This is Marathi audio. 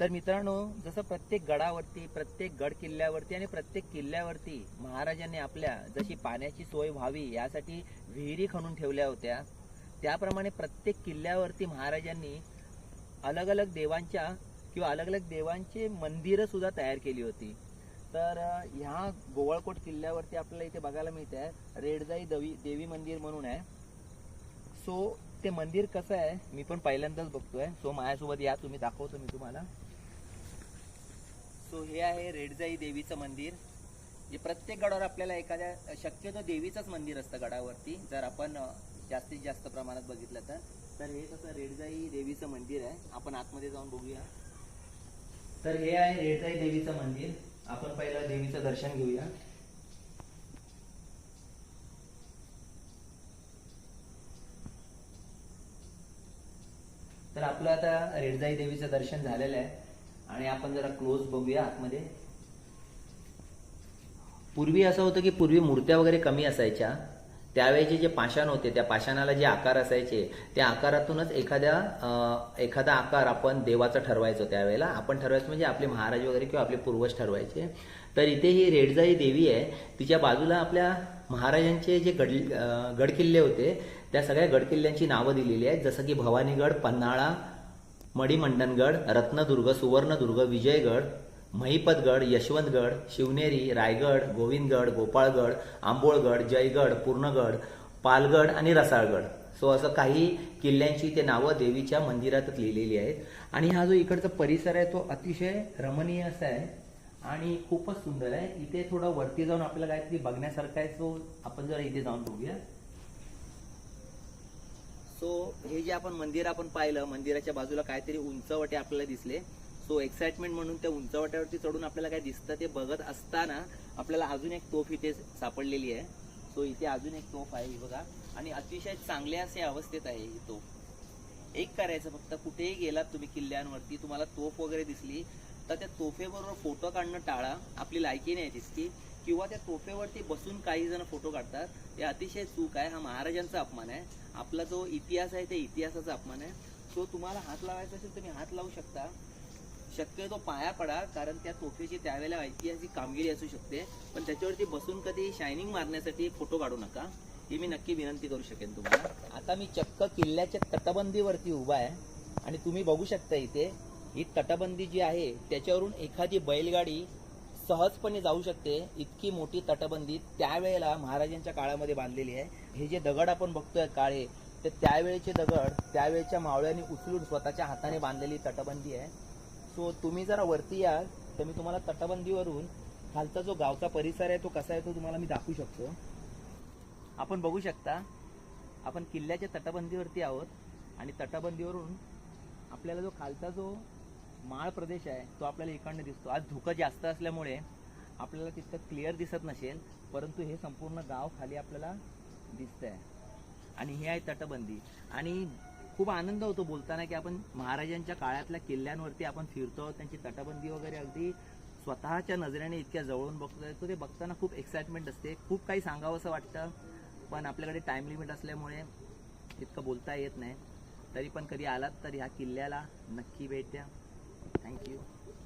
तर मित्रांनो जसं प्रत्येक गडावरती प्रत्येक गड किल्ल्यावरती आणि प्रत्येक किल्ल्यावरती महाराजांनी आपल्या जशी पाण्याची सोय व्हावी यासाठी विहिरी खणून ठेवल्या होत्या त्याप्रमाणे प्रत्येक किल्ल्यावरती महाराजांनी अलग अलग देवांच्या किंवा अलग अलग देवांची मंदिरं सुद्धा तयार केली होती. तर ह्या गोवळकोट किल्ल्यावरती आपल्याला इथे बघायला मिळत आहे रेडजाई देवी देवी मंदिर म्हणून आहे. सो ते मंदिर कसं आहे मी पण पहिल्यांदाच बघतोय. सो माझ्यासोबत या तुम्ही दाखवतो मी तुम्हाला. सो हे आहे रेडजाई देवीचं मंदिर. जे प्रत्येक गडावर आपल्याला एखाद्या शक्यतो देवीचंच मंदिर असतं गडावरती. जर आपण जास्तीत जास्त प्रमाणात बघितलं तर तर हे कसं रेडजाई देवीचं मंदिर आहे. आपण आतमध्ये जाऊन बघूया. तर हे आहे रेडजाई देवीचं मंदिर. आपण पहिलं देवीचं दर्शन घेऊया. तर आपलं आता रेडजाई देवीचं दर्शन झालेलं आहे. आणि आपण जरा क्लोज बघूया आतमध्ये. पूर्वी असं होतं की पूर्वी मूर्त्या वगैरे कमी असायच्या. त्यावेळेचे जे पाषाण होते त्या पाषाणाला जे आकार असायचे त्या आकारातूनच एखाद्या एखादा आकार आपण देवाचा ठरवायचो त्यावेळेला. आपण ठरवायचं म्हणजे आपले महाराज वगैरे किंवा आपले पूर्वज ठरवायचे. तर इथे ही रेडजाई देवी आहे तिच्या बाजूला आपल्या महाराजांचे जे गड गडकिल्ले होते त्या सगळ्या गडकिल्ल्यांची नावं दिलेली आहेत. जसं की भवानीगड पन्हाळा मणिमंडनगड रत्नदुर्ग सुवर्णदुर्ग विजयगड महिपतगड यशवंतगड शिवनेरी रायगड गोविंदगड गोपाळगड आंबोळगड जयगड पूर्णगड पालगड आणि रसाळगड. सो असं काही किल्ल्यांची ते नावं देवीच्या मंदिरातच लिहिलेली आहेत. आणि हा जो इकडचा परिसर आहे तो अतिशय रमणीय असा आहे आणि खूपच सुंदर आहे. इथे थोडं वरती जाऊन आपल्याला काहीतरी बघण्यासारखं आहे. सो आपण जरा इथे जाऊन बघूया. सो हे जे आपण मंदिर आपण पाहिलं मंदिराच्या बाजूला काहीतरी उंचवटे आपल्याला दिसले. सो एक्साइटमेंट म्हणून त्या उंचवट्यावरती चढून आपल्याला काय दिसतं ते बघत असताना आपल्याला अजून एक तोफ इथे सापडलेली आहे. सो इथे अजून एक तोफ आहे बघा. आणि अतिशय चांगल्या असे अवस्थेत आहे ही तोफ. एक करायचं फक्त कुठेही गेलात तुम्ही किल्ल्यांवरती तुम्हाला तोफ वगैरे दिसली तर त्या तोफेबरोबर फोटो काढणं टाळा. आपली लायकी नाही दिसती किंवा त्या तोफेवरती बसून काही जण फोटो काढतात हे अतिशय चूक आहे. हा महाराजांचा अपमान आहे. आपला जो इतिहास आहे ते इतिहासाचा अपमान आहे. सो तुम्हाला हात लावायचा असेल तुम्ही हात लावू शकता. शक्यतो पाया पडा कारण त्या तोफेची त्यावेळेला ऐतिहासिक कामगिरी असू शकते. पण त्याच्यावरती बसून कधी शायनिंग मारण्यासाठी फोटो काढू नका. ही मी नक्की विनंती करू शकेन तुम्हाला. आता मी चक्क किल्ल्याच्या तटबंदीवरती उभा आहे. आणि तुम्ही बघू शकता इथे ही तटबंदी जी आहे त्याच्यावरून एखादी बैलगाडी सहजपणे जाऊ शकते इतकी मोठी तटबंदी त्यावेळेला महाराजांच्या काळामध्ये बांधलेली आहे. हे जे दगड आपण बघतोय काळे ते त्यावेळेचे दगड त्यावेळेच्या मावळ्यांनी उचलून स्वतःच्या हाताने बांधलेली तटबंदी आहे. सो तुम्ही जरा वरती याल तर मी तुम्हाला तटबंदीवरून खालचा जो गावचा परिसर आहे तो कसा आहे तो तुम्हाला मी दाखवू शकतो. आपण बघू शकता आपण किल्ल्याच्या तटबंदीवरती आहोत आणि तटबंदीवरून आपल्याला जो खालचा जो माळ प्रदेश आहे तो आपल्याला इकडनं दिसतो. आज धुकं जास्त असल्यामुळे आपल्याला तितकं क्लिअर दिसत नसेल परंतु हे संपूर्ण गाव खाली आपल्याला दिसतंय. आणि हे आहे तटबंदी. आणि खूप आनंद होतो बोलताना की आपण महाराजांच्या काळातल्या किल्ल्यांवरती आपण फिरतो त्यांची तटबंदी वगैरे अगदी स्वतःच्या नजरेने इतक्या जवळून बघतोय. तो ते बघताना खूप एक्साइटमेंट असते. खूप काही सांगावं असं वाटतं पण आपल्याकडे टाइम लिमिट असल्यामुळे इतकं बोलता येत नाही. तरी पण कधी आलात तर ह्या किल्ल्याला नक्की भेट द्या. Thank you.